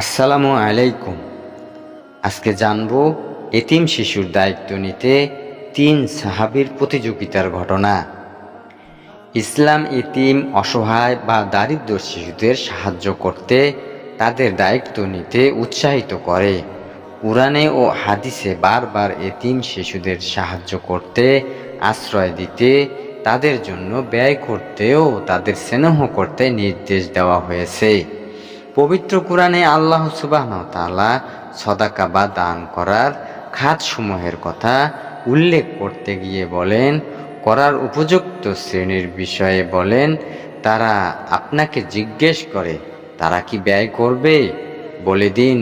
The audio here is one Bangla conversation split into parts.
আসসালামু আলাইকুম। আজকে জানব এতিম শিশুর দায়িত্ব নিতে তিন সাহাবীর প্রতিযোগিতার ঘটনা। ইসলাম এতিম অসহায় বা দারিদ্র শিশুদের সাহায্য করতে তাদের দায়িত্ব নিতে উৎসাহিত করে। কোরআনে ও হাদিসে বারবার এতিম শিশুদের সাহায্য করতে আশ্রয় দিতে, তাদের জন্য ব্যয় করতেও তাদের স্নেহ করতে নির্দেশ দেওয়া হয়েছে। পবিত্র কোরআনে আল্লাহ সুবাহ সদাকা বা দান করার খাতসমূহের কথা উল্লেখ করতে গিয়ে বলেন, করার উপযুক্ত শ্রেণির বিষয়ে বলেন, তারা আপনাকে জিজ্ঞেস করে, তারা কি ব্যয় করবে? বলে দিন,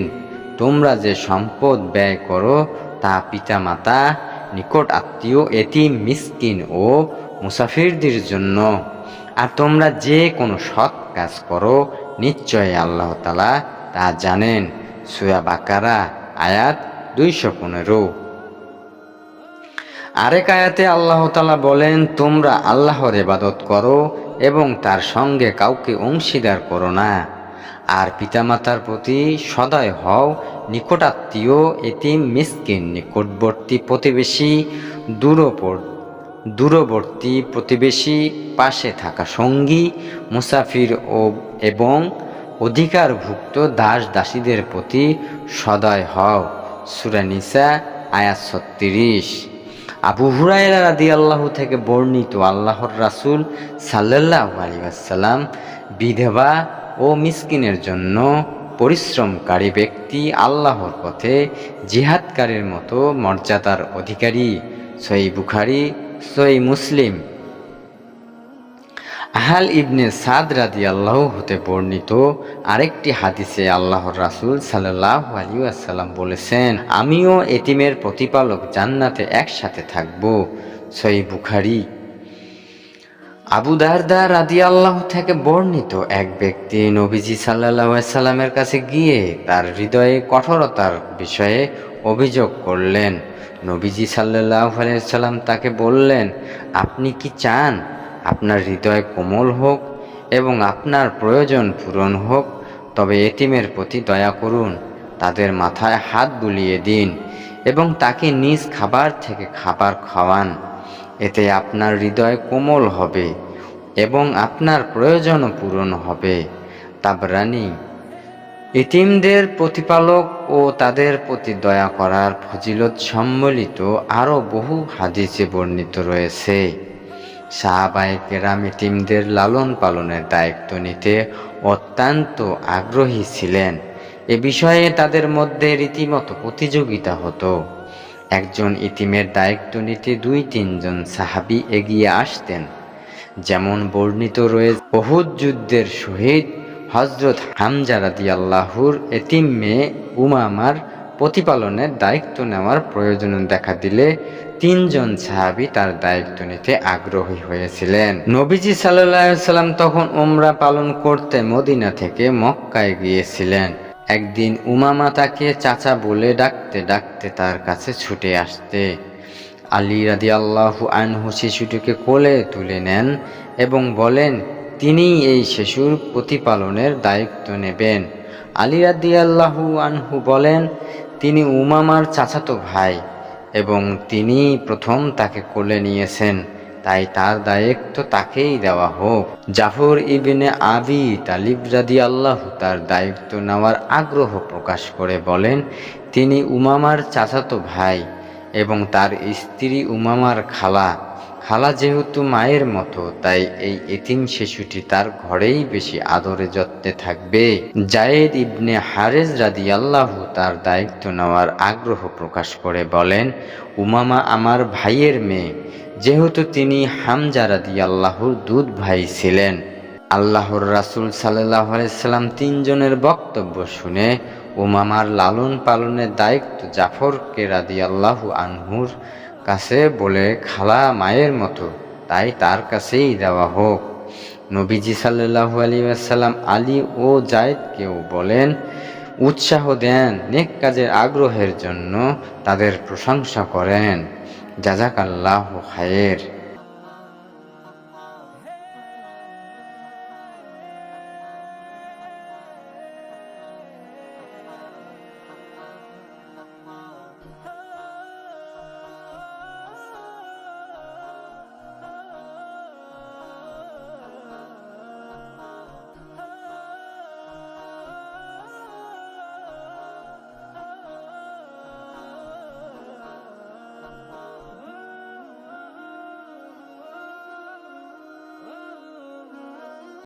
তোমরা যে সম্পদ ব্যয় করো, তা পিতামাতা, নিকট আত্মীয়, এতিম, মিসকিন ও মুসাফিরদের জন্য। আর তোমরা যে কোনো সৎ কাজ করো নিশ্চয় আল্লাহ তালা তা জানেন। সুয়া বাকারা, আয়াত দুইশো পনেরো। আরেক আয়াতে আল্লাহ তালা বলেন, তোমরা আল্লাহর ইবাদত করো এবং তার সঙ্গে কাউকে অংশীদার করো না। আর পিতামাতার প্রতি সদয় হও, নিকটাত্মীয়, এতিম, মিসকিন, নিকটবর্তী প্রতিবেশী, দূরপর দূরবর্তী প্রতিবেশী পাশে থাকা সঙ্গী, মুসাফির ও এবং অধিকারভুক্ত দাস দাসীদের প্রতি সদয় হও। সুরানিসা আয়াত ছত্রিশ। আবু হুরায়রা রাদি আল্লাহ থেকে বর্ণিত আল্লাহর রাসূল সাল্লাল্লাহু আলাইহি ওয়াসাল্লাম বিধবা ও মিসকিনের জন্য পরিশ্রমকারী ব্যক্তি আল্লাহর পথে জিহাদকারীর মতো মর্যাদার অধিকারী। সই বুখারি সই মুসলিম। আহাল ইবনে সাদ রাদি আল্লাহ হতে বর্ণিত আরেকটি হাদিসে আল্লাহর রাসূল সাল্লাহ আলী আসাল্লাম বলেছেন, আমিও এতিমের প্রতিপালক জান্নাতে একসাথে থাকব। সই বুখারি। আবু দারদা রাদি আল্লাহ থেকে বর্ণিত এক ব্যক্তি নবীজি সাল্লাহ সাল্লামের কাছে গিয়ে তার হৃদয়ে কঠোরতার বিষয়ে অভিযোগ করলেন। নবীজি সাল্লাহ সাল্লাম তাকে বললেন, আপনি কি চান আপনার হৃদয় কোমল হোক এবং আপনার প্রয়োজন পূরণ হোক? তবে এতিমের প্রতি দয়া করুন, তাদের মাথায় হাত বুলিয়ে দিন এবং তাকে নিজ খাবার থেকে খাবার খাওয়ান। এতে আপনার হৃদয় কোমল হবে এবং আপনার প্রয়োজনও পূরণ হবে। তাবরানি ইতিমদের প্রতিপালক ও তাদের প্রতি দয়া করার ফজিলত সম্বলিত আরও বহু হাদিসে বর্ণিত রয়েছে। সাহাবায়ে কেরাম ইতিমদের লালন পালনের দায়িত্ব নিতে অত্যন্ত আগ্রহী ছিলেন। এ বিষয়ে তাদের মধ্যে রীতিমতো প্রতিযোগিতা হতো। একজন ইতিমের দায়িত্ব নিতে দুই তিনজন সাহাবি এগিয়ে আসতেন। যেমন বর্ণিত রয়েছে বহুদ যুদ্ধের শহীদ হজরত হামজা রাদি আল্লাহুর এতিম মেয়ে উমামার প্রতিপালনের দায়িত্ব নেওয়ার প্রয়োজন দেখা দিলে তিনজন সাহাবি তার দায়িত্ব নিতে আগ্রহী হয়েছিলেন। নবীজি সাল্লাম তখন উমরা পালন করতে মদিনা থেকে মক্কায় গিয়েছিলেন। একদিন উমামা তাকে চাচা বলে ডাকতে ডাকতে তার কাছে ছুটে আসতে। আলী রাদি আল্লাহু আনহু শিশুটিকে কোলে তুলে নেন এবং বলেন তিনি এই শিশুর প্রতিপালনের দায়িত্ব নেবেন। আলী রাদি আল্লাহু আনহু বলেন, তিনি উমামার চাচাতো ভাই এবং তিনি প্রথম তাকে কোলে নিয়েছেন। তাই তার দায়িত্ব তাকেই দেওয়া হোক। জাফর ইবিনে আবি তালিব রাদি আল্লাহ তার দায়িত্ব নেওয়ার আগ্রহ প্রকাশ করে বলেন, তিনি উমামার চাচাতো ভাই এবং তার স্ত্রী উমামার খালা। খালা যেহেতু মায়ের মতো, তাই এই এতিম শিশুটি তার ঘরেই বেশি আদরে যত্নে থাকবে। জায়েদ ইবনে হারেজ রাদি আল্লাহু তার দায়িত্ব নেওয়ার আগ্রহ প্রকাশ করে বলেন, উমামা আমার ভাইয়ের মেয়ে, যেহেতু তিনি হামজা রাদি আল্লাহর দুধ ভাই ছিলেন। আল্লাহর রাসুল সাল্লাহ আলাইসাল্লাম তিনজনের বক্তব্য শুনে উমামার লালন পালনের দায়িত্ব জাফরকে রাদি আল্লাহু আনহুর কাছে বলে, খালা মায়ের মতো, তাই তার কাছেই দেওয়া হোক। নবীজি সাল্লু আলী আসসালাম আলী ও জায়দকেও বলেন, উৎসাহ দেন, নেক কাজের আগ্রহের জন্য তাদের প্রশংসা করেন। জাজাক আল্লাহ খায়ের।